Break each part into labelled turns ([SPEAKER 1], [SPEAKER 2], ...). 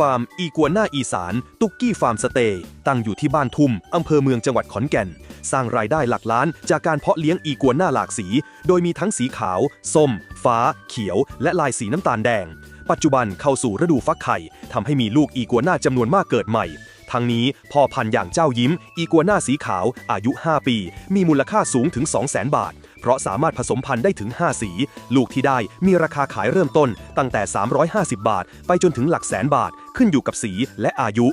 [SPEAKER 1] ฟาร์ม อีกัวน่าอีสาน ตุกกี้ฟาร์มสเตย์ตั้งอยู่ที่บ้านทุ่ม อำเภอเมืองจังหวัดขอนแก่น สร้างรายได้หลักล้านจากการเพาะเลี้ยงอีกัวน่าหลากสี โดยมีทั้งสีขาว ส้ม ฟ้า เขียว และลายสีน้ำตาลแดง ปัจจุบันเข้าสู่ฤดูฟักไข่ทำให้มีลูกอีกัวน่าจำนวนมากเกิดใหม่ ทั้งนี้พ่อพันธุ์อย่างเจ้ายิ้ม อีกัวน่าสีขาว อายุ 5 ปี มีมูลค่าสูงถึง 200,000 บาท เพราะสามารถผสมพันธุ์ได้ถึง 5 สี ลูกที่ได้มีราคาขายเริ่มต้น ตั้งแต่ 350 บาท ไปจนถึงหลักแสนบาท ขึ้นอยู่กับสีและอายุ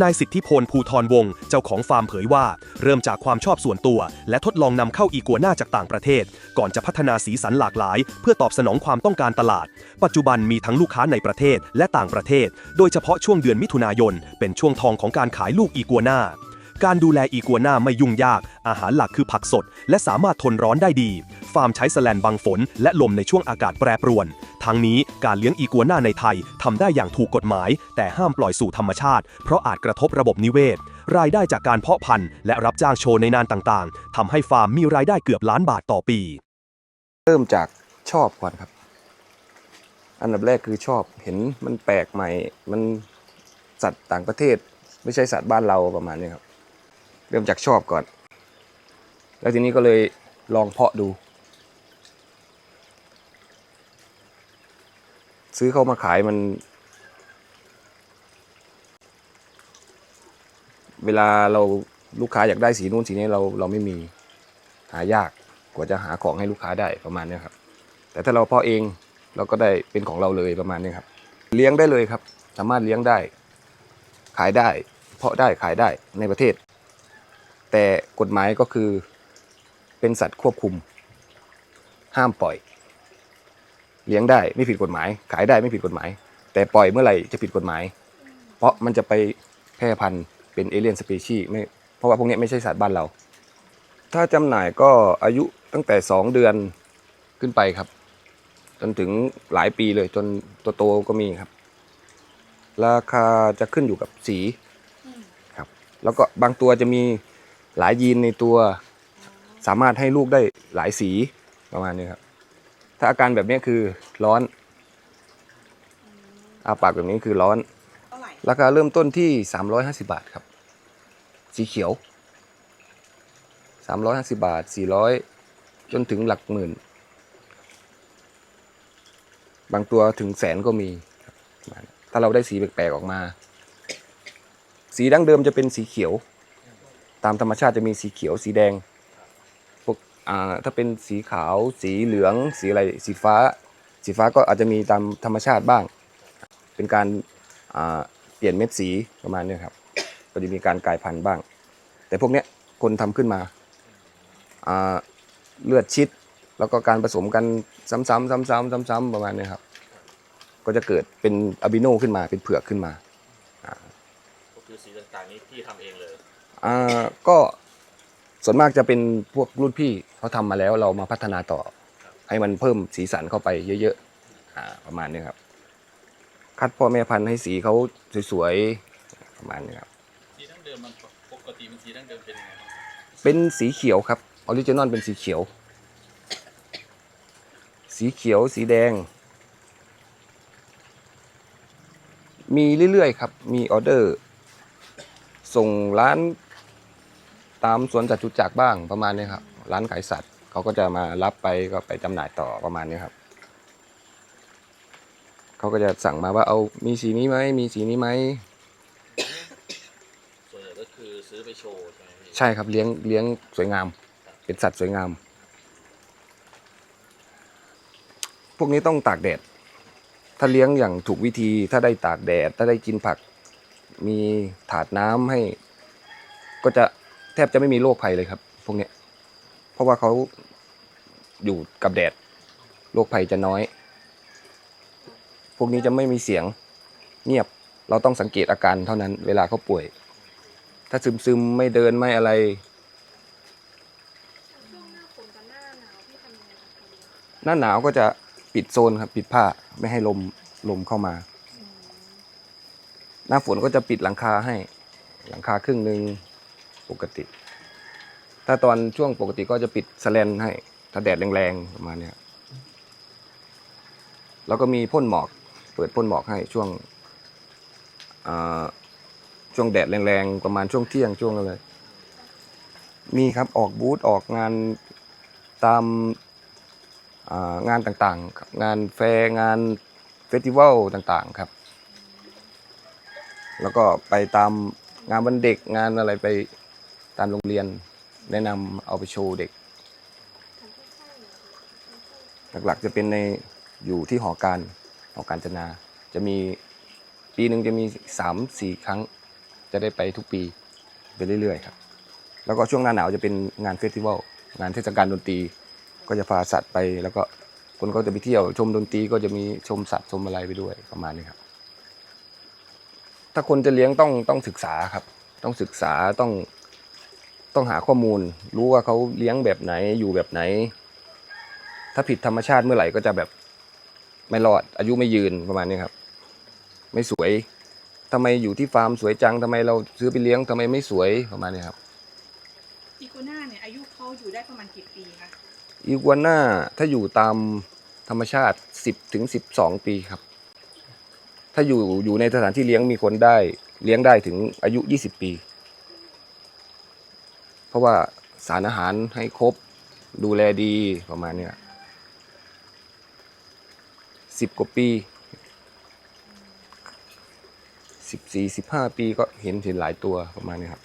[SPEAKER 1] นายสิทธิพลภูทรวงศ์เจ้าของฟาร์มเผยว่า เริ่มจากความชอบส่วนตัว และทดลองนำเข้าอีกัวน่าจากต่างประเทศ ก่อนจะพัฒนาสีสันหลากหลาย เพื่อตอบสนองความต้องการตลาด ปัจจุบันมีทั้งลูกค้าในประเทศและต่างประเทศ โดยเฉพาะช่วงเดือนมิถุนายน เป็นช่วงทองของการขายลูกอีกัวน่า การดูแลอีกัวน่าไม่ยุ่งยาก อาหารหลักคือผักสด และสามารถทนร้อนได้ดี ฟาร์มใช้แสแลนบังฝน และลมในช่วงอากาศแปรปรวน ทั้งนี้การเลี้ยงอีกัวน่าในไทยทำได้อย่างถูกกฎหมาย แต่ห้ามปล่อยสู่ธรรมชาติ เพราะอาจกระทบระบบนิเวศ รายได้จากการเพาะพันธุ์และรับจ้างโชว์ในนานต่างๆทำให้ฟาร์มมีรายได้เกือบล้านบาทต่อปี
[SPEAKER 2] เริ่มจากชอบก่อนครับ อันดับแรกคือชอบเห็นมันแปลกใหม่ มันสัตว์ต่างประเทศ ไม่ใช่สัตว์บ้านเราประมาณนี้ครับ เริ่มจากชอบก่อน แล้วทีนี้ก็เลยลองเพาะดู ซื้อเข้ามาขายมัน เวลาเราลูกค้าอยากได้สีนู้นสีนี้เราเราไม่มีหายากกว่าจะหาของให้ลูกค้าได้ประมาณนี้ครับ แต่ถ้าเราเพาะเองเราก็ได้เป็นของเราเลยประมาณนี้ครับ เลี้ยงได้เลยครับ สามารถเลี้ยงได้ ขายได้ เพาะได้ขายได้ในประเทศ แต่กฎหมายก็คือเป็นสัตว์ควบคุม ห้ามปล่อย เลี้ยงได้ไม่ผิดกฎหมาย ขายได้ไม่ผิดกฎหมาย แต่ปล่อยเมื่อไหร่จะผิดกฎหมาย เพราะมันจะไปแพร่พันธุ์เป็นเอเลียนสปีชีไม่เพราะว่าพวกนี้ไม่ใช่สัตว์บ้านเรา ถ้าจำหน่ายก็อายุตั้งแต่ 2 เดือนขึ้นไปครับ จนถึงหลายปีเลยจนโตๆก็มีครับ ราคาจะขึ้นอยู่กับสีครับ แล้วก็บางตัวจะมี หลายยีนในตัวสามารถให้ลูกได้หลายสีประมาณนี้ครับ ถ้าอาการแบบนี้คือร้อนอาปากแบบนี้คือร้อน
[SPEAKER 3] เท่าไหร่
[SPEAKER 2] ราคาเริ่มต้นที่ 350 บาทครับ สีเขียว 350 บาท 400 จนถึงหลักหมื่น บางตัวถึงแสนก็มีครับประมาณนั้นถ้าเราได้สีแปลกๆออกมา สีดั้งเดิมจะเป็นสีเขียว ตามธรรมชาติจะมีสีเขียวสีแดงพวกอ่าถ้าเป็นสีขาว สีเหลือง สีอะไรสีฟ้า สีฟ้าก็อาจจะมีตามธรรมชาติบ้าง เป็นการอ่าเปลี่ยนเม็ดสีประมาณนี้ครับก็จะมีการกลายพันธุ์บ้าง แต่พวกเนี้ยคนทำขึ้นมาอ่าเลือดชิดแล้วก็การผสมกันซ้ำๆซ้ำๆซ้ำๆประมาณนี้ครับก็จะเกิดเป็นอะบิโนขึ้นมาเป็นเผือกขึ้นมา
[SPEAKER 4] ก็คือสีต่างๆนี้พี่ทำเองเลย
[SPEAKER 2] อ่าก็ส่วนมากจะเป็นพวกรุ่นพี่เขาทำมาแล้วเรามาพัฒนาต่อ ให้มันเพิ่มสีสันเข้าไปเยอะๆอ่าประมาณนี้ครับ คัดพ่อแม่พันธุ์ให้สีเขาสวยๆประมาณนี้ครับ
[SPEAKER 4] สีดั้งเดิมมันปกติมันสีดั้งเดิมเป็นยังไงบ้าง
[SPEAKER 2] เป็นสีเขียวครับออริจินอลเป็นสีเขียว สีเขียวสีแดง มีเรื่อยๆครับ มีออเดอร์ ส่งร้าน ตามสวนสัตว์จุจักรบ้างประมาณนี้ครับ ร้านขายสัตว์เขาก็จะมารับไปก็ไปจำหน่ายต่อประมาณนี้ครับเขาก็จะสั่งมาว่าเอามีสีนี้ไหมมีสีนี้ไหม
[SPEAKER 4] ส่วนใหญ่ก็คือซื้อไปโชว์ใช่ไหมพี่
[SPEAKER 2] ใช่ครับเลี้ยงเลี้ยงสวยงาม เป็นสัตว์สวยงาม พวกนี้ต้องตากแดด ถ้าเลี้ยงอย่างถูกวิธีถ้าได้ตากแดด ถ้าได้กินผัก มีถาดน้ำให้ ก็จะ แทบจะไม่มีโรคภัยเลยครับ พวกเนี้ย เพราะว่าเขาอยู่กับแดดโรคภัยจะน้อย พวกนี้จะไม่มีเสียงเงียบเราต้องสังเกตอาการเท่านั้น เวลาเขาป่วย ถ้าซึมซึมไม่เดินไม่อะไร
[SPEAKER 5] หน้าหนาวก็
[SPEAKER 2] จะปิดโซนครับ ปิดผ้าไม่ให้ลมลมเข้ามา หน้าฝนก็จะปิดหลังคาให้ หลังคาครึ่งหนึ่ง ปกติ ถ้าตอนช่วงปกติก็จะปิดสแลนให้ ถ้าแดดแรงๆประมาณนี้แล้วก็มีพ่นหมอก เปิดพ่นหมอกให้ช่วงช่วงแดดแรงๆประมาณช่วงเที่ยงช่วงอะไรมีครับออกบูธออกงานตามงานต่างๆ งานแฟร์งานเฟสติวัลต่างๆครับ แล้วก็ไปตามงานวันเด็กงานอะไรไป ตามโรงเรียนแนะนำเอาไปโชว์เด็ก หลักๆจะเป็นในอยู่ที่หอการหอการจนา จะมีปีหนึ่งจะมีสามสี่ครั้ง จะได้ไปทุกปีไปเรื่อยๆครับ แล้วก็ช่วงหน้าหนาวจะเป็นงานเฟสติวัลงานเทศกาลดนตรีก็จะพาสัตว์ไป แล้วก็คนก็จะไปเที่ยวชมดนตรีก็จะมีชมสัตว์ชมอะไรไปด้วยประมาณนี้ครับ ถ้าคนจะเลี้ยงต้องต้องศึกษาครับ ต้องศึกษาต้อง ต้องหาข้อมูล รู้ว่าเขาเลี้ยงแบบไหนอยู่แบบไหน ถ้าผิดธรรมชาติเมื่อไหร่ก็จะแบบไม่รอด อายุไม่ยืนประมาณนี้ครับ ไม่สวยทำไมอยู่ที่ฟาร์มสวยจังทำไมเราซื้อไปเลี้ยงทำไมไม่สวยประมาณนี้ครับ
[SPEAKER 3] อีกัวน่าเนี่ยอายุเขาอยู่ได้ประมาณกี่ปีคะ
[SPEAKER 2] อีกัวน่าถ้าอยู่ตามธรรมชาติ10ถึง12ปีครับ ถ้าอยู่อยู่ในสถานที่เลี้ยงมีคนได้เลี้ยงได้ถึงอายุ20ปี เพราะว่าสารอาหารให้ครบ ดูแลดีประมาณเนี้ยสิบกว่าปีสิบสี่สิบห้าปีก็เห็นเห็นหลายตัวประมาณนี้ครับ